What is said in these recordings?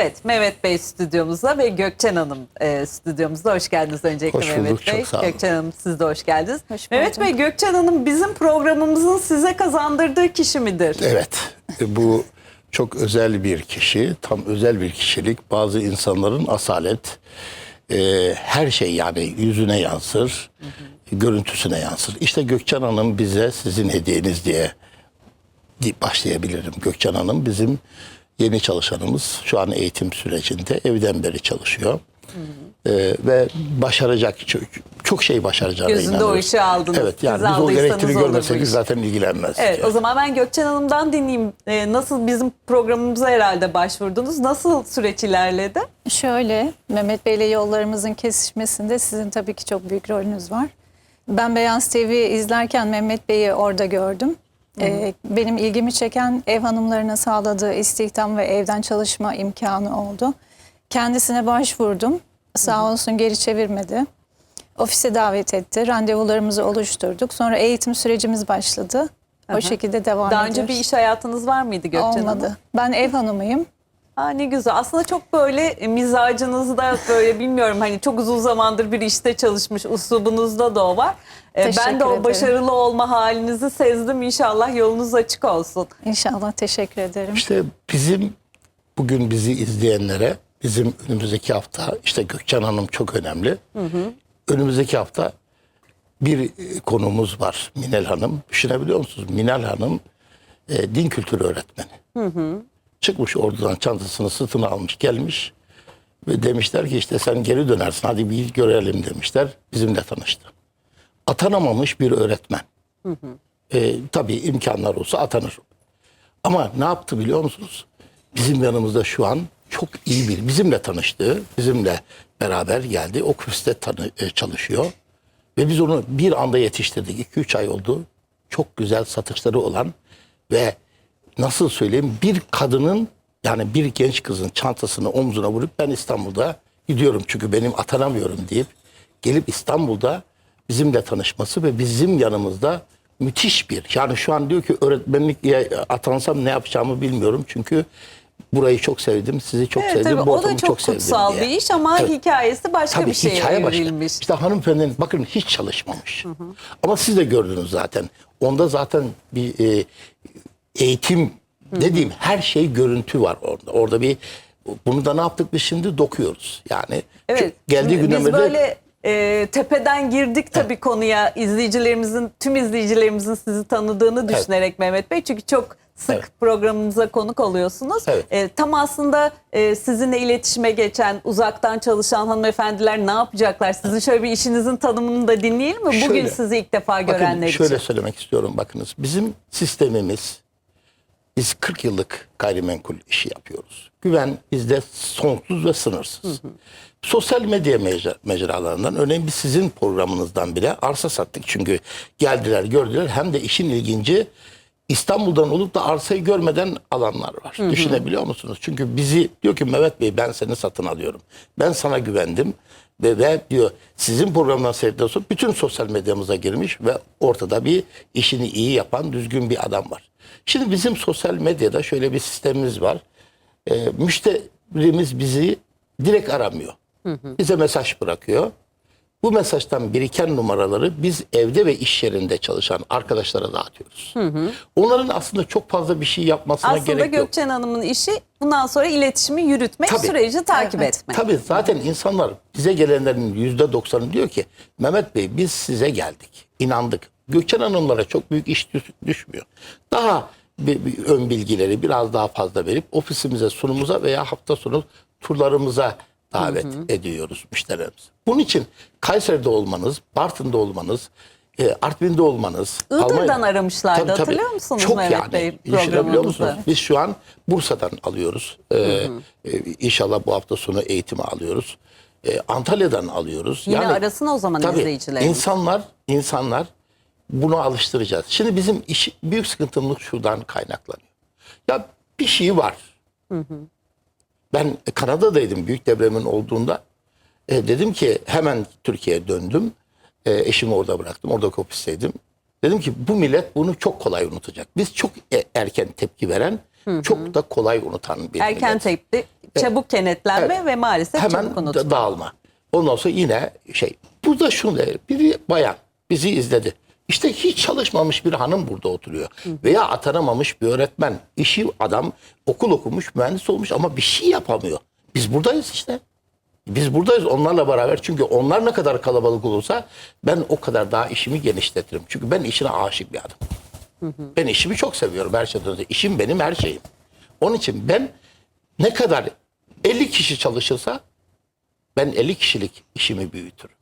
Evet, Mehmet Bey stüdyomuzda ve Gökçen Hanım e, stüdyomuzda. Hoş geldiniz öncelikle Hoş bulduk, Mehmet Bey. çok sağ olun. Gökçen Hanım siz de hoş geldiniz. Hoş Mehmet. Bey, Gökçen Hanım bizim programımızın size kazandırdığı kişi midir? Evet, e, bu çok özel bir kişi, tam özel bir kişilik. Bazı insanların asalet, e, her şey yani yüzüne yansır, görüntüsüne yansır. İşte Gökçen Hanım bize sizin hediyeniz diye di- başlayabilirim. Gökçen Hanım bizim yeni çalışanımız. Şu an eğitim sürecinde evden beri çalışıyor. E, ve başaracak çok, çok şey başaracağına Gözünde o inanıyoruz. işi aldınız. Evet yani Siz biz o bu görmeseydik zaten ilgilenmezdik. Evet, yani. o zaman ben Gökçen Hanım'dan dinleyeyim. E, nasıl bizim programımıza herhalde başvurdunuz? Nasıl süreç ilerledi? Şöyle, Mehmet Bey'le yollarımızın kesişmesinde sizin tabii ki çok büyük rolünüz var. Ben Beyaz TV izlerken Mehmet Bey'i orada gördüm. Ee, benim ilgimi çeken ev hanımlarına sağladığı istihdam ve evden çalışma imkanı oldu. Kendisine başvurdum. Sağ olsun geri çevirmedi. Ofise davet etti. Randevularımızı oluşturduk. Sonra eğitim sürecimiz başladı. O şekilde devam Daha ediyoruz. önce bir iş hayatınız var mıydı Gökçen Hanım? Olmadı. Ben ev hanımıyım. Aa, ne güzel. Aslında çok böyle mizacınızda böyle bilmiyorum hani çok uzun zamandır bir işte çalışmış uslubunuzda da o var. E, ben Teşekkür de o ederim. başarılı olma halinizi sezdim. İnşallah yolunuz açık olsun. İnşallah teşekkür ederim. İşte bizim bugün bizi izleyenlere bizim önümüzdeki hafta işte Gökçen Hanım çok önemli. Önümüzdeki hafta bir e, konumuz var Minel Hanım. Düşünebiliyor musunuz? Minel Hanım e, din kültürü öğretmeni. Çıkmış ordudan çantasını sırtına almış gelmiş ve demişler ki işte sen geri dönersin hadi bir görelim demişler. Bizimle tanıştı. Atanamamış bir öğretmen. E, tabii imkanlar olsa atanır. Ama ne yaptı biliyor musunuz? Bizim yanımızda şu an çok iyi bir, bizimle tanıştı, bizimle beraber geldi. O kurste tanı, e, çalışıyor. Ve biz onu bir anda yetiştirdik. 2-3 ay oldu. Çok güzel satışları olan ve nasıl söyleyeyim bir kadının yani bir genç kızın çantasını omzuna vurup ben İstanbul'da gidiyorum çünkü benim atanamıyorum deyip gelip İstanbul'da bizimle tanışması ve bizim yanımızda müthiş bir yani şu an diyor ki öğretmenlikle atansam ne yapacağımı bilmiyorum çünkü burayı çok sevdim sizi çok Evet, sevdim tabii, bu o da ortamı çok sevdim kutsal diye. bir iş ama Evet. hikayesi başka Tabii bir şeye hikaye başka. evrilmiş. İşte hanımefendinin bakın hiç çalışmamış. Ama siz de gördünüz zaten. Onda zaten bir e, eğitim ne diyeyim her şey görüntü var orada. Orada bir bunu da ne yaptık biz şimdi dokuyoruz. Yani Evet. geldiği günden beri böyle e, tepeden girdik tabii konuya. izleyicilerimizin, tüm izleyicilerimizin sizi tanıdığını düşünerek Mehmet Bey. Çünkü çok sık Evet. programımıza konuk oluyorsunuz. Evet. E, tam aslında e, sizinle iletişime geçen, uzaktan çalışan hanımefendiler ne yapacaklar? Sizin şöyle bir işinizin tanımını da dinleyelim mi? Bugün Şöyle, sizi ilk defa Bakın görenler şöyle için. söylemek istiyorum bakınız. Bizim sistemimiz biz 40 yıllık gayrimenkul işi yapıyoruz. Güven bizde sonsuz ve sınırsız. Sosyal medya mecra- mecralarından örneğin biz sizin programınızdan bile arsa sattık. Çünkü geldiler gördüler hem de işin ilginci İstanbul'dan olup da arsayı görmeden alanlar var. Düşünebiliyor musunuz? Çünkü bizi diyor ki Mehmet Bey ben seni satın alıyorum. Ben sana güvendim ve, ve diyor sizin programdan sonra bütün sosyal medyamıza girmiş ve ortada bir işini iyi yapan düzgün bir adam var. Şimdi bizim sosyal medyada şöyle bir sistemimiz var. Ee, müşterimiz bizi direkt aramıyor. Bize mesaj bırakıyor. Bu mesajdan biriken numaraları biz evde ve iş yerinde çalışan arkadaşlara dağıtıyoruz. Onların aslında çok fazla bir şey yapmasına Aslında gerek yok. Gökçen Hanım'ın işi bundan sonra iletişimi yürütmek, Tabii. süreci takip Evet. etmek. Tabii zaten insanlar bize gelenlerin yüzde doksanı diyor ki Mehmet Bey biz size geldik. inandık. Gökçen Hanımlara çok büyük iş düş- düşmüyor. Daha bir, bir ön bilgileri biraz daha fazla verip ofisimize, sunumuza veya hafta sonu turlarımıza davet ediyoruz müşterilerimizi. Bunun için Kayseri'de olmanız, Bartın'da olmanız, e, Artvin'de olmanız. Iğdır'dan Almanya- aramışlardı, hatırlıyor musunuz Çok Mehmet yani. Bey programımızda? musunuz? Biz şu an Bursa'dan alıyoruz. Ee, e, inşallah bu hafta sonu eğitimi alıyoruz. Ee, Antalya'dan alıyoruz. Yine arasın o zaman tabii, izleyicilerimiz. insanlar, insanlar bunu alıştıracağız. Şimdi bizim iş, büyük sıkıntımız şuradan kaynaklanıyor. Ya bir şey var. Ben Kanada'daydım büyük depremin olduğunda. E, dedim ki hemen Türkiye'ye döndüm. E, eşimi orada bıraktım. Orada ofisteydim. Dedim ki bu millet bunu çok kolay unutacak. Biz çok e- erken tepki veren, çok da kolay unutan bir Erken millet. tepki, çabuk kenetlenme Evet. ve maalesef hemen çabuk unutma. dağılma. Ondan sonra yine şey. Şunu da biri bayan bizi izledi. İşte hiç çalışmamış bir hanım burada oturuyor. Veya atanamamış bir öğretmen. İşi adam okul okumuş, mühendis olmuş ama bir şey yapamıyor. Biz buradayız işte. Biz buradayız onlarla beraber. Çünkü onlar ne kadar kalabalık olursa ben o kadar daha işimi genişletirim. Çünkü ben işine aşık bir adam. Ben işimi çok seviyorum her şeyden önce. İşim benim her şeyim. Onun için ben ne kadar 50 kişi çalışırsa ben 50 kişilik işimi büyütürüm.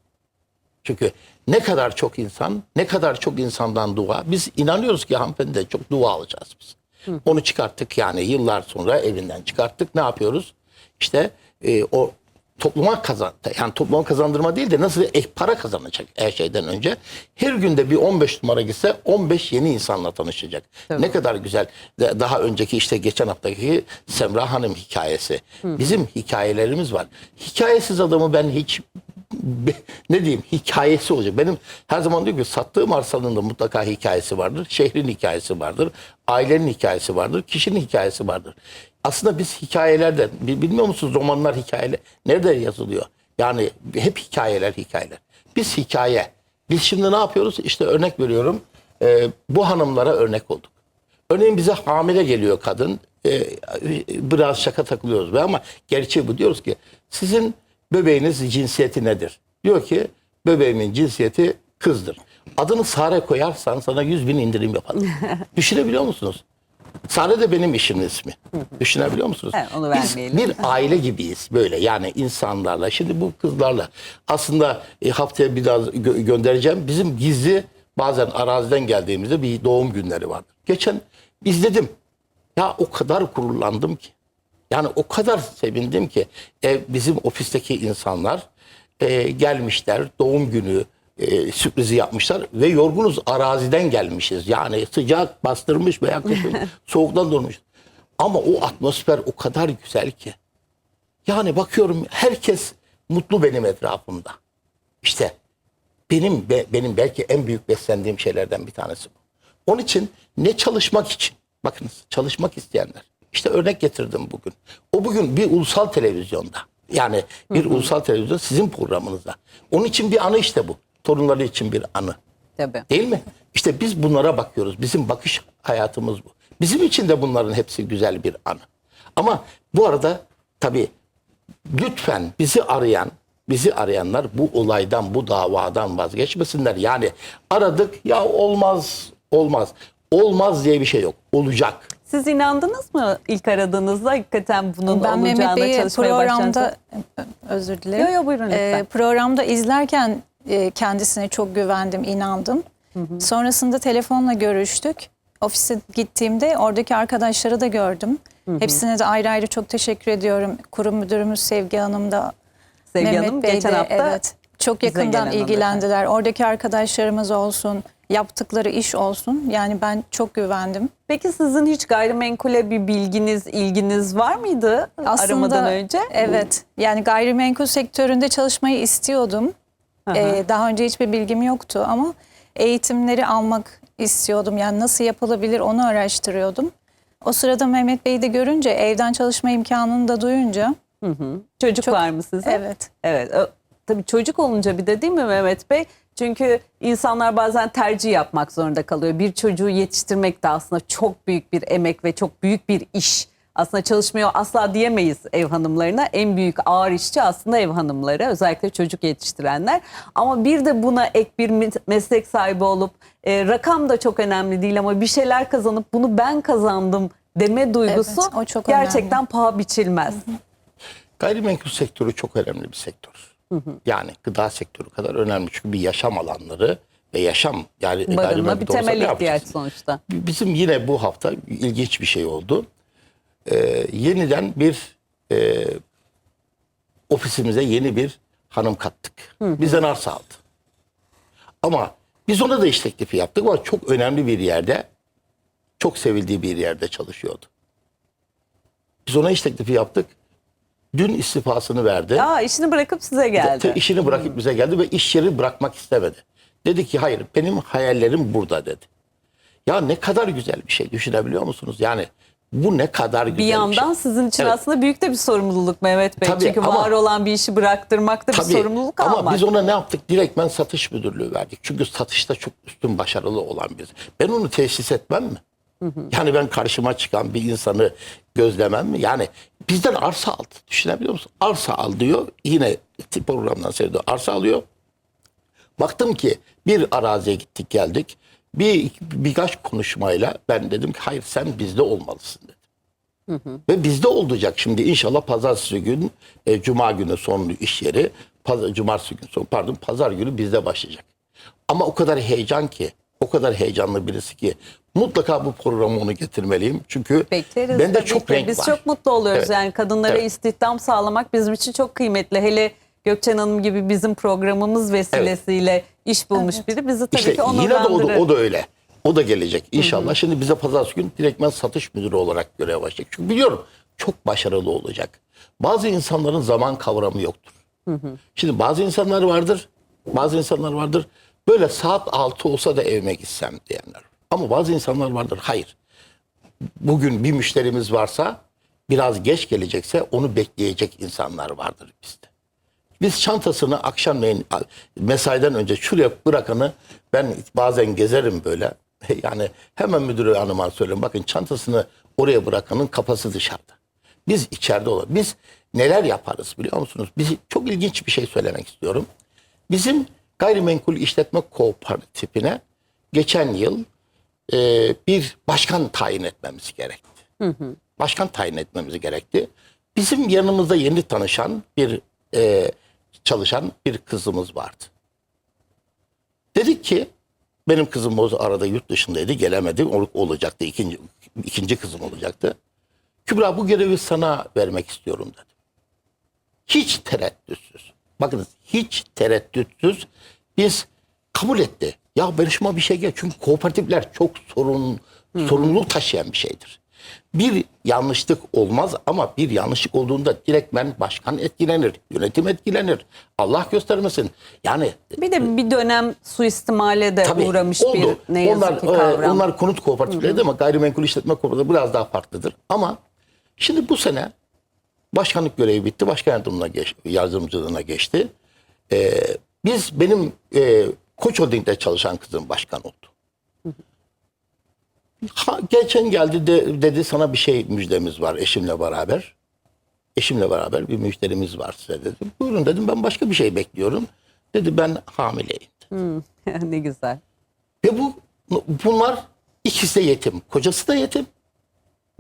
Çünkü ne kadar çok insan, ne kadar çok insandan dua. Biz inanıyoruz ki hanımefendi de çok dua alacağız biz. Onu çıkarttık yani yıllar sonra evinden çıkarttık. Ne yapıyoruz? İşte e, o topluma kazan yani topluma kazandırma değil de nasıl ek para kazanacak her şeyden önce. Her günde bir 15 numara gitse 15 yeni insanla tanışacak. Ne kadar güzel. Daha önceki işte geçen haftaki Semra Hanım hikayesi. Bizim hikayelerimiz var. Hikayesiz adamı ben hiç ne diyeyim hikayesi olacak. Benim her zaman diyor ki sattığım arsanın da mutlaka hikayesi vardır. Şehrin hikayesi vardır. Ailenin hikayesi vardır. Kişinin hikayesi vardır. Aslında biz hikayelerden bi- bilmiyor musunuz romanlar hikayeler nerede yazılıyor? Yani hep hikayeler hikayeler. Biz hikaye. Biz şimdi ne yapıyoruz? İşte örnek veriyorum. Ee, bu hanımlara örnek olduk. Örneğin bize hamile geliyor kadın. Ee, biraz şaka takılıyoruz ama gerçeği bu. Diyoruz ki sizin bebeğiniz cinsiyeti nedir? Diyor ki bebeğimin cinsiyeti kızdır. Adını Sare koyarsan sana 100 bin indirim yaparım. Düşünebiliyor musunuz? Sare de benim işimin ismi. Düşünebiliyor musunuz? Evet, onu Biz vermeyelim. bir aile gibiyiz böyle yani insanlarla. Şimdi bu kızlarla aslında e, haftaya biraz gö- göndereceğim. Bizim gizli bazen araziden geldiğimizde bir doğum günleri vardır. Geçen izledim. Ya o kadar gururlandım ki. Yani o kadar sevindim ki e, bizim ofisteki insanlar e, gelmişler doğum günü e, sürprizi yapmışlar ve yorgunuz araziden gelmişiz. Yani sıcak bastırmış veya kışın soğuktan durmuş. Ama o atmosfer o kadar güzel ki. Yani bakıyorum herkes mutlu benim etrafımda. İşte benim be- benim belki en büyük beslendiğim şeylerden bir tanesi bu. Onun için ne çalışmak için bakınız çalışmak isteyenler. İşte örnek getirdim bugün. O bugün bir ulusal televizyonda. Yani bir ulusal televizyon sizin programınızda. Onun için bir anı işte bu. Torunları için bir anı. Tabii. Değil mi? İşte biz bunlara bakıyoruz. Bizim bakış hayatımız bu. Bizim için de bunların hepsi güzel bir anı. Ama bu arada tabii lütfen bizi arayan, bizi arayanlar bu olaydan, bu davadan vazgeçmesinler. Yani aradık ya olmaz, olmaz. Olmaz diye bir şey yok. Olacak. Siz inandınız mı ilk aradığınızda hakikaten bunun Ben Mehmet olacağına Bey'i çalışmaya başlayacağınıza? programda özür dilerim. Yo, yo, buyurun lütfen. programda izlerken e, kendisine çok güvendim, inandım. Sonrasında telefonla görüştük. Ofise gittiğimde oradaki arkadaşları da gördüm. Hepsine de ayrı ayrı çok teşekkür ediyorum. Kurum müdürümüz Sevgi Hanım da Sevgi Mehmet Hanım Bey geçen de, hafta evet, çok yakından ilgilendiler. Oradaki arkadaşlarımız olsun, yaptıkları iş olsun. Yani ben çok güvendim. Peki sizin hiç gayrimenkule bir bilginiz, ilginiz var mıydı aramadan önce? Evet. Yani gayrimenkul sektöründe çalışmayı istiyordum. Ee, daha önce hiçbir bilgim yoktu ama eğitimleri almak istiyordum. Yani nasıl yapılabilir onu araştırıyordum. O sırada Mehmet Bey'i de görünce, evden çalışma imkanını da duyunca Çocuk Çok- var mı size? evet. Evet. Tabii çocuk olunca bir de değil mi Mehmet Bey? Çünkü insanlar bazen tercih yapmak zorunda kalıyor. Bir çocuğu yetiştirmek de aslında çok büyük bir emek ve çok büyük bir iş. Aslında çalışmıyor asla diyemeyiz ev hanımlarına. En büyük ağır işçi aslında ev hanımları. Özellikle çocuk yetiştirenler. Ama bir de buna ek bir mes- meslek sahibi olup e, rakam da çok önemli değil ama bir şeyler kazanıp bunu ben kazandım deme duygusu Evet, o çok gerçekten paha biçilmez. Gayrimenkul sektörü çok önemli bir sektör. Yani gıda sektörü kadar önemli çünkü bir yaşam alanları ve yaşam yani Barınma bir temel ne yapacağız? ihtiyaç sonuçta. Bizim yine bu hafta ilginç bir şey oldu. Ee, yeniden bir e, ofisimize yeni bir hanım kattık. Bizden arsa aldı. Ama biz ona da iş teklifi yaptık ama çok önemli bir yerde, çok sevildiği bir yerde çalışıyordu. Biz ona iş teklifi yaptık. Dün istifasını verdi. Aa işini bırakıp size geldi. İşini bırakıp bize geldi ve iş yeri bırakmak istemedi. Dedi ki hayır benim hayallerim burada dedi. Ya ne kadar güzel bir şey düşünebiliyor musunuz? Yani Bu ne kadar güzel Bir yandan şey. sizin için Evet. aslında büyük de bir sorumluluk Mehmet Bey. Tabii, Çünkü ama- var olan bir işi bıraktırmak da bir Tabii, sorumluluk ama almak. biz ona ne yaptık? Direktmen satış müdürlüğü verdik. Çünkü satışta çok üstün başarılı olan biz. Ben onu tesis etmem mi? Yani ben karşıma çıkan bir insanı gözlemem mi? Yani bizden arsa aldı. Düşünebiliyor musun? Arsa al diyor. Yine tip programdan seyrediyor. Arsa alıyor. Baktım ki bir araziye gittik geldik. Bir birkaç konuşmayla ben dedim ki hayır sen bizde olmalısın dedim. Ve bizde olacak şimdi inşallah pazartesi gün, e, cuma günü son iş yeri, pazar, cumartesi günü son, pardon pazar günü bizde başlayacak. Ama o kadar heyecan ki, o kadar heyecanlı birisi ki mutlaka bu programı onu getirmeliyim. Çünkü Bekleriz. bende çok ki. renk Biz var. çok mutlu oluyoruz Evet. yani kadınlara Evet. istihdam sağlamak bizim için çok kıymetli. Hele Gökçen Hanım gibi bizim programımız vesilesiyle iş bulmuş biri bizi tabii İşte ki yine de o onurlandırır. da, o da öyle. O da gelecek inşallah. Şimdi bize pazartesi gün direktmen satış müdürü olarak görev başlayacak. Çünkü biliyorum çok başarılı olacak. Bazı insanların zaman kavramı yoktur. Şimdi bazı insanlar vardır. Bazı insanlar vardır. Böyle saat 6 olsa da evime gitsem diyenler. Ama bazı insanlar vardır. Hayır. Bugün bir müşterimiz varsa biraz geç gelecekse onu bekleyecek insanlar vardır bizde. Biz çantasını akşamleyin mesaiden önce şuraya bırakanı ben bazen gezerim böyle. Yani hemen müdür hanıma söylüyorum. Bakın çantasını oraya bırakanın kafası dışarıda. Biz içeride olalım. Biz neler yaparız biliyor musunuz? Biz çok ilginç bir şey söylemek istiyorum. Bizim gayrimenkul işletme kooperatifine geçen yıl e, bir başkan tayin etmemiz gerekti. Başkan tayin etmemiz gerekti. Bizim yanımızda yeni tanışan bir e, çalışan bir kızımız vardı. Dedik ki benim kızım o arada yurt dışındaydı gelemedi ol- olacaktı ikinci ikinci kızım olacaktı. Kübra bu görevi sana vermek istiyorum dedim. Hiç tereddütsüz. Bakınız hiç tereddütsüz biz kabul etti. Ya başıma bir şey gel. Çünkü kooperatifler çok sorun, sorumluluk taşıyan bir şeydir. Bir yanlışlık olmaz ama bir yanlışlık olduğunda direktmen başkan etkilenir, yönetim etkilenir. Allah göstermesin. Yani Bir de bir dönem suistimale de Tabii, uğramış oldu. bir ne yazık onlar, ki e, kavram. onlar konut kooperatifleri ama gayrimenkul işletme kooperatifleri biraz daha farklıdır. Ama şimdi bu sene başkanlık görevi bitti. Başkan yardımcılığına, geç, yardımcılığına geçti. E, biz benim e, Koç Holding'de çalışan kızım başkan oldu. Ha, geçen geldi de, dedi sana bir şey müjdemiz var eşimle beraber. Eşimle beraber bir müşterimiz var size dedi. Buyurun dedim ben başka bir şey bekliyorum. Dedi ben hamileyim. ne güzel. Ve bu bunlar ikisi de yetim. Kocası da yetim.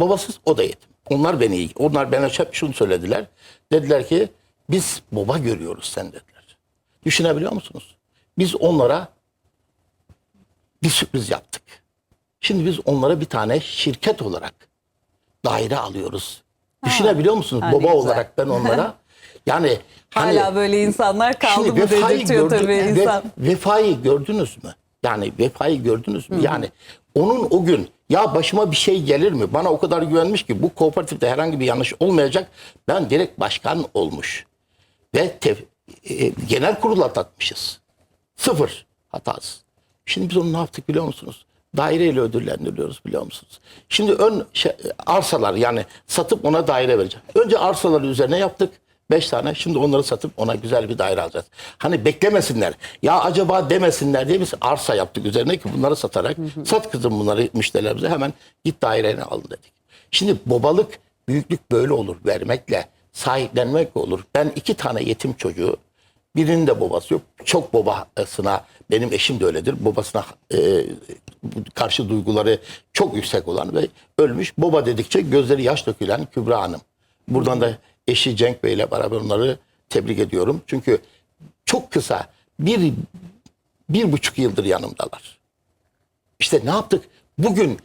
Babasız o da yetim. Onlar beni onlar bana hep şunu söylediler. Dediler ki biz baba görüyoruz sen dediler. Düşünebiliyor musunuz? Biz onlara bir sürpriz yaptık. Şimdi biz onlara bir tane şirket olarak daire alıyoruz. Düşünebiliyor musunuz? ha, baba güzel. olarak ben onlara yani hani Hala böyle insanlar kaldı mı dedirtiyor tabii ve- insan. vefayı gördünüz mü? Yani vefayı gördünüz mü? Yani onun o gün ya başıma bir şey gelir mi? Bana o kadar güvenmiş ki bu kooperatifte herhangi bir yanlış olmayacak. Ben direkt başkan olmuş. Ve tef- e, genel kurul atlatmışız. Sıfır hatası. Şimdi biz onu ne yaptık biliyor musunuz? Daireyle ödüllendiriyoruz biliyor musunuz? Şimdi ön şey, arsalar yani satıp ona daire vereceğim. Önce arsaları üzerine yaptık. Beş tane. Şimdi onları satıp ona güzel bir daire alacağız. Hani beklemesinler. Ya acaba demesinler diye biz arsa yaptık üzerine ki bunları satarak sat kızım bunları müşterilerimize hemen git daireni al dedik. Şimdi babalık, büyüklük böyle olur. Vermekle, sahiplenmekle olur. Ben iki tane yetim çocuğu Birinin de babası yok. Çok babasına, benim eşim de öyledir. Babasına e, karşı duyguları çok yüksek olan ve ölmüş. Baba dedikçe gözleri yaş dökülen Kübra Hanım. Buradan da eşi Cenk Bey ile beraber onları tebrik ediyorum. Çünkü çok kısa bir, bir buçuk yıldır yanımdalar. İşte ne yaptık? Bugün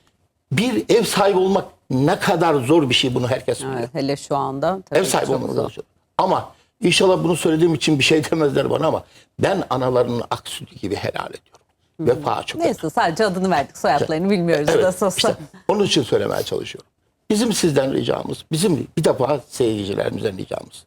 bir ev sahibi olmak ne kadar zor bir şey bunu herkes biliyor. Evet, hele şu anda tabii Ev sahibi olmanız zor. Ama inşallah bunu söylediğim için bir şey demezler bana ama ben analarının ak sütü gibi helal ediyorum. Vefa çok Neyse sadece adını verdik soyadlarını bilmiyoruz Evet, nasıl olsa. işte onun için söylemeye çalışıyorum. Bizim sizden ricamız, bizim bir defa seyircilerimizden ricamız.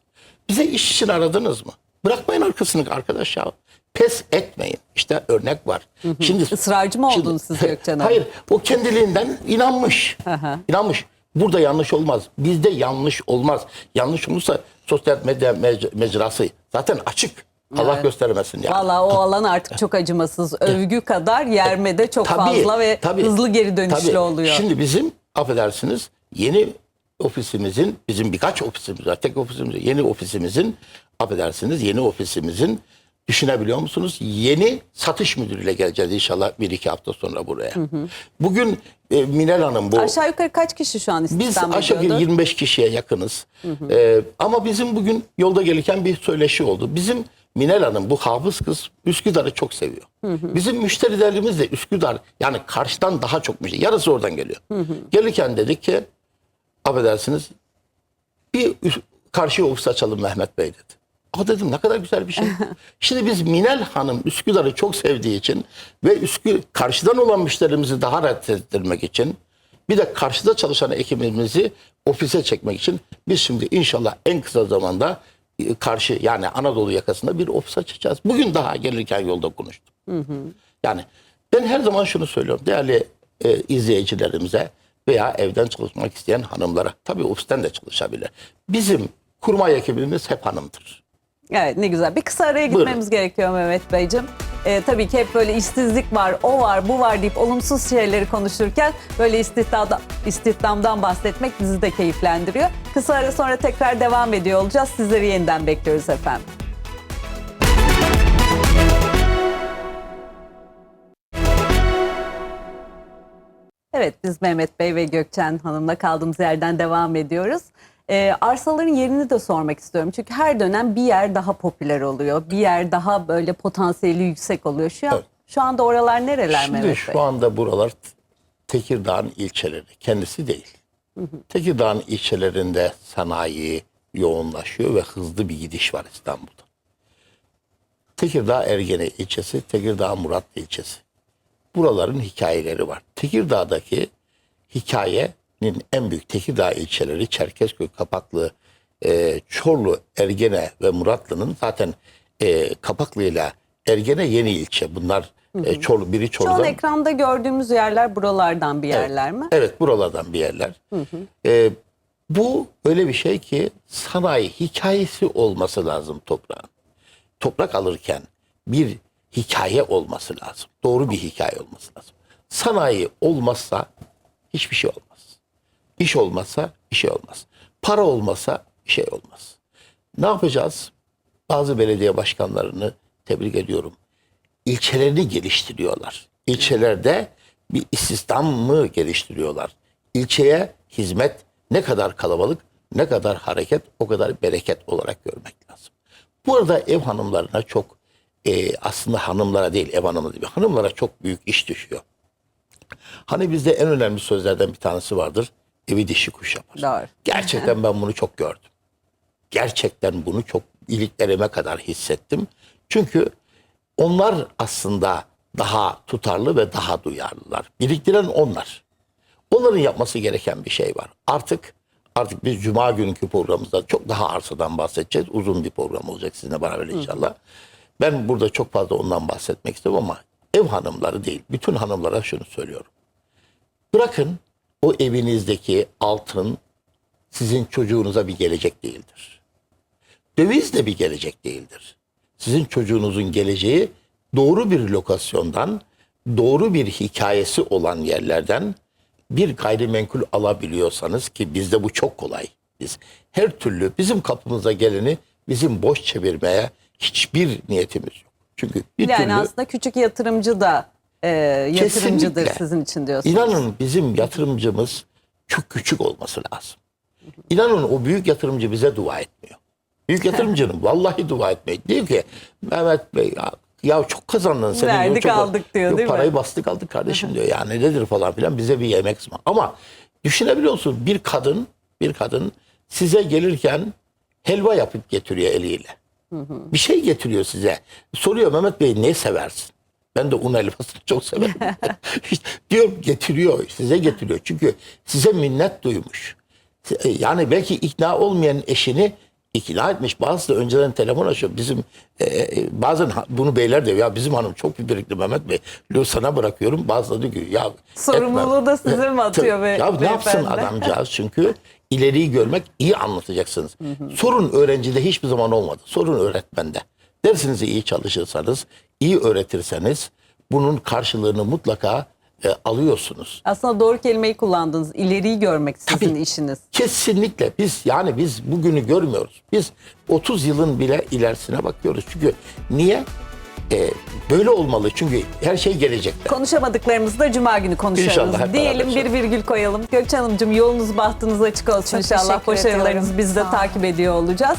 Bize iş için aradınız mı? Bırakmayın arkasını arkadaş ya. Pes etmeyin. İşte örnek var. Şimdi Israrcı mı oldunuz siz Gökçen? Hayır, o kendiliğinden inanmış. Aha. İnanmış. Burada yanlış olmaz. Bizde yanlış olmaz. Yanlış olursa sosyal medya mec- mecrası zaten açık. Allah Evet. göstermesin yani. Valla o alan artık çok acımasız. Övgü kadar yermede çok Tabii, fazla ve tabii, hızlı geri dönüşlü tabii. oluyor. Şimdi bizim affedersiniz yeni ofisimizin bizim birkaç ofisimiz var. Tek ofisimiz yeni ofisimizin affedersiniz yeni ofisimizin düşünebiliyor musunuz? Yeni satış müdürüyle geleceğiz inşallah bir iki hafta sonra buraya. Bugün e, Minel Hanım bu Aşağı yukarı kaç kişi şu an biz istihdam aşağı yukarı ediyordu? 25 kişiye yakınız. Ee, ama bizim bugün yolda gelirken bir söyleşi oldu. Bizim Minel Hanım bu hafız kız Üsküdar'ı çok seviyor. Bizim müşterilerimiz de Üsküdar yani karşıdan daha çok müşteri. Yarısı oradan geliyor. Gelirken dedik ki affedersiniz bir karşıya ofis açalım Mehmet Bey dedi. Aa dedim ne kadar güzel bir şey. Şimdi biz Minel Hanım Üsküdar'ı çok sevdiği için ve Üskü karşıdan olan müşterimizi daha rahat ettirmek için bir de karşıda çalışan ekibimizi ofise çekmek için biz şimdi inşallah en kısa zamanda e, karşı yani Anadolu yakasında bir ofis açacağız. Bugün daha gelirken yolda konuştum. Yani ben her zaman şunu söylüyorum değerli e, izleyicilerimize veya evden çalışmak isteyen hanımlara tabii ofisten de çalışabilir. Bizim kurmay ekibimiz hep hanımdır. Evet ne güzel. Bir kısa araya Buyurun. gitmemiz gerekiyor Mehmet Beyciğim. Ee, tabii ki hep böyle işsizlik var, o var, bu var deyip olumsuz şeyleri konuşurken böyle istihdamda, istihdamdan bahsetmek bizi de keyiflendiriyor. Kısa ara sonra tekrar devam ediyor olacağız. Sizleri yeniden bekliyoruz efendim. Evet biz Mehmet Bey ve Gökçen Hanım'la kaldığımız yerden devam ediyoruz. Ee, arsaların yerini de sormak istiyorum. Çünkü her dönem bir yer daha popüler oluyor. Bir yer daha böyle potansiyeli yüksek oluyor. Şu an Evet. şu anda oralar nereler Şimdi Mehmet Bey? şu anda buralar Tekirdağ'ın ilçeleri kendisi değil. Tekirdağ'ın ilçelerinde sanayi yoğunlaşıyor ve hızlı bir gidiş var İstanbul'da. Tekirdağ Ergene ilçesi, Tekirdağ Muratlı ilçesi. Buraların hikayeleri var. Tekirdağ'daki hikayenin en büyük Tekirdağ ilçeleri Çerkezköy, Kapaklı, e, Çorlu, Ergene ve Muratlı'nın zaten e, Kapaklı ile Ergene yeni ilçe. Bunlar e, Çorlu, biri Şu an Çorlu'dan. ekranda gördüğümüz yerler buralardan bir yerler mi? Evet buralardan bir yerler. Ee, bu öyle bir şey ki sanayi hikayesi olması lazım toprağın. Toprak alırken bir hikaye olması lazım. Doğru bir hikaye olması lazım. Sanayi olmazsa hiçbir şey olmaz. İş olmazsa bir şey olmaz. Para olmazsa bir şey olmaz. Ne yapacağız? Bazı belediye başkanlarını tebrik ediyorum ilçelerini geliştiriyorlar. İlçelerde bir istihdamı geliştiriyorlar. İlçeye hizmet ne kadar kalabalık, ne kadar hareket, o kadar bereket olarak görmek lazım. Bu arada ev hanımlarına çok e, aslında hanımlara değil ev hanımı değil hanımlara çok büyük iş düşüyor. Hani bizde en önemli sözlerden bir tanesi vardır. Evi dişi kuş yapar. Doğru. Gerçekten ben bunu çok gördüm. Gerçekten bunu çok iliklerime kadar hissettim. Çünkü onlar aslında daha tutarlı ve daha duyarlılar. Biriktiren onlar. Onların yapması gereken bir şey var. Artık artık biz cuma günkü programımızda çok daha arsadan bahsedeceğiz. Uzun bir program olacak sizinle beraber inşallah. Ben burada çok fazla ondan bahsetmek istiyorum ama ev hanımları değil. Bütün hanımlara şunu söylüyorum. Bırakın o evinizdeki altın sizin çocuğunuza bir gelecek değildir. Döviz de bir gelecek değildir. Sizin çocuğunuzun geleceği doğru bir lokasyondan, doğru bir hikayesi olan yerlerden bir gayrimenkul alabiliyorsanız ki bizde bu çok kolay. Biz her türlü bizim kapımıza geleni bizim boş çevirmeye hiçbir niyetimiz yok. Çünkü bir Yani türlü aslında küçük yatırımcı da e, yatırımcıdır Kesinlikle. sizin için diyorsunuz. İnanın bizim yatırımcımız çok küçük olması lazım. İnanın o büyük yatırımcı bize dua etmiyor. Büyük yatırımcının vallahi dua etmiyor. Diyor ki Mehmet Bey ya, ya çok kazandın senin. Verdik çok- aldık diyor, Yok, değil mi? Parayı bastık aldık kardeşim diyor. Yani nedir falan filan bize bir yemek ısmar. Ama düşünebiliyor musun bir kadın bir kadın size gelirken helva yapıp getiriyor eliyle. Bir şey getiriyor size. Soruyor Mehmet Bey ne seversin? Ben de un helvasını çok severim. İşte diyor getiriyor, size getiriyor. Çünkü size minnet duymuş. Yani belki ikna olmayan eşini ikna etmiş. Bazısı da önceden telefon açıyor. Bizim e, e, bazen bunu beyler de ya bizim hanım çok birikli Mehmet Bey. Lo sana bırakıyorum. Bazıları diyor ki ya Sorumluluğu etmem. da sizin mi atıyor be- Ya ne yapsın adamcağız çünkü ileriyi görmek iyi anlatacaksınız. Sorun öğrencide hiçbir zaman olmadı. Sorun öğretmende. Dersinizi iyi çalışırsanız, iyi öğretirseniz bunun karşılığını mutlaka e, alıyorsunuz. Aslında doğru kelimeyi kullandınız. İleriyi görmek sizin Tabii. işiniz. Kesinlikle biz yani biz bugünü görmüyoruz. Biz 30 yılın bile ilerisine bakıyoruz. Çünkü niye? E, böyle olmalı çünkü her şey gelecekte. Konuşamadıklarımızı da cuma günü konuşuruz. İnşallah Diyelim bir virgül koyalım. Gökçe Hanımcığım yolunuz bahtınız açık olsun Çok inşallah. ediyorum. biz de takip ediyor olacağız.